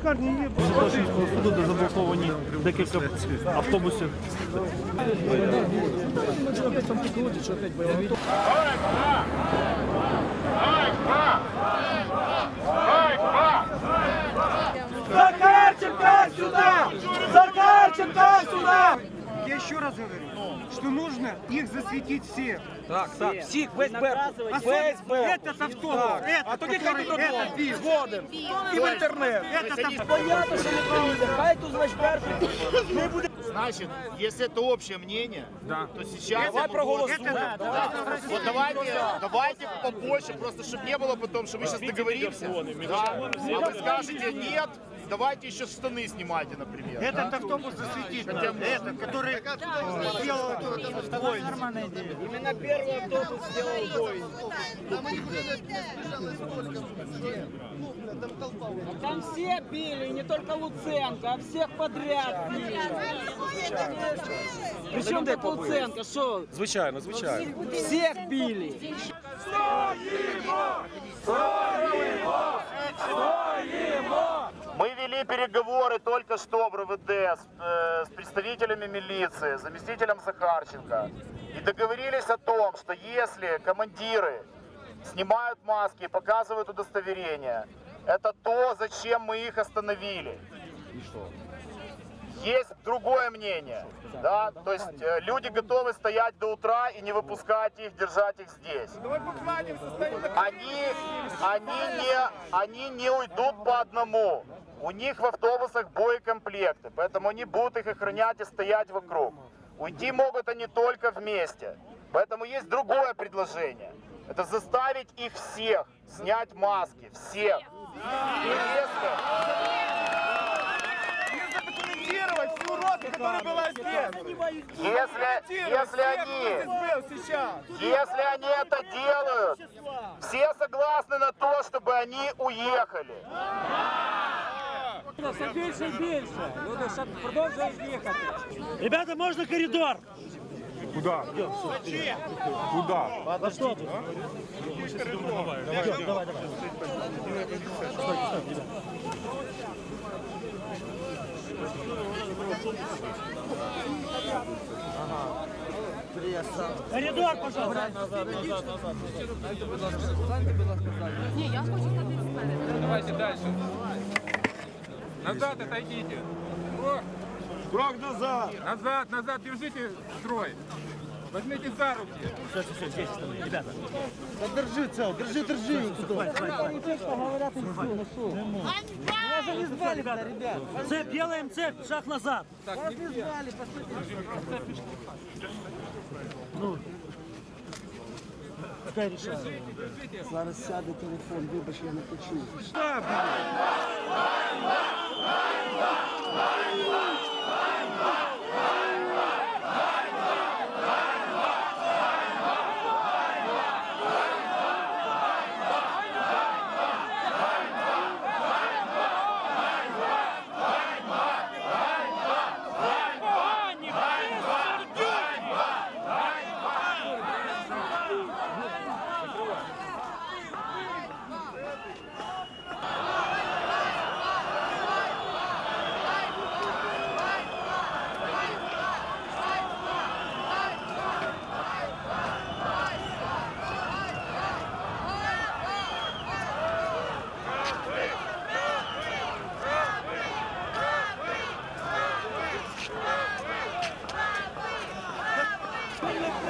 лікарні є. Російського суду, заблоковані декілька автобусів. Захарченка сюди! Захарченка сюди! Я еще раз говорю, что нужно их засветить всех. Так, так, всіх, весь Беркут, весь Особенно Беркут. этот автобус, этот, А тоді хай который тут этот додому, бил. згоден. І в інтернет. Этот автобус. Понятно, що неправильно, хай тут значить Беркут. Не буде. Значит, если это общее мнение, то сейчас... Давай проголосуем. Это- Да. Вот давайте, давайте побольше, просто чтобы не было потом, что мы сейчас договоримся. Да. А вы скажете нет, давайте еще штаны снимайте, например. Этот автобус засветить. Этот, который сделал эту войну. Именно перший автобус зробив бой. Там все били, не только Луценко, а всех подряд били. Причем побили. Луценко, что? Звичайно, звичайно. Всех били. Мы вели переговоры только что в РВД с, э, с представителями милиции, заместителем Захарченко. И договорились о том, что если командиры снимают маски и показывают удостоверение, это то, зачем мы их остановили. Есть другое мнение, да, то есть э, люди готовы стоять до утра и не выпускать их, держать их здесь. Они, они, не, они не уйдут по одному. У них в автобусах боекомплекты, поэтому они будут их охранять и стоять вокруг. Уйти могут они только вместе. Поэтому есть другое предложение. Это заставить их всех снять маски, всех. если, если они был сейчас. Если они это делают, все согласны на то, чтобы они уехали. Все більше і більше. Люди ще продовжують їхати. Ребята, можна коридор? Коридор, пожалуйста. Давайте дальше. Назад отойдите. О, Крок назад. назад, назад, держите строй. Возьмите за руки. Все, все, все, здесь. Ребята. Держи цел, держи, держи. Ребята, ребят. Цепь, делаем цепь, шаг назад. Ну, какая решает? Зараз сяде телефон, вибач, я не почув.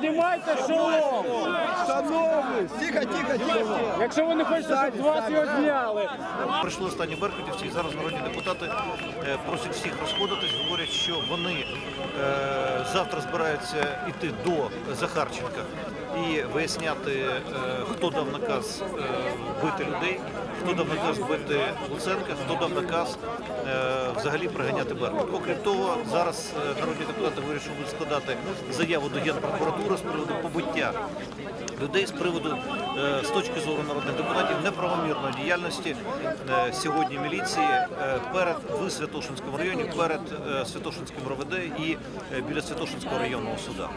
Знімайте шолом! Шановний! Тихо, тихо, тихо! Якщо ви не хочете, щоб вас його зняли. Прийшли останні беркутівці, і зараз народні депутати е, просять всіх розходитись, говорять, що вони е, завтра збираються йти до Захарченка і виясняти, е, хто дав наказ е, бити людей, хто дав наказ бити Луценка, хто дав наказ е, взагалі приганяти Беркут. Окрім того, зараз народні депутати вирішили складати заяву до Генпрокуратури з приводу побиття людей з приводу з точки зору народних депутатів неправомірної діяльності сьогодні міліції перед в Святошинському районі, перед Святошинським РОВД і біля Святошинського районного суда.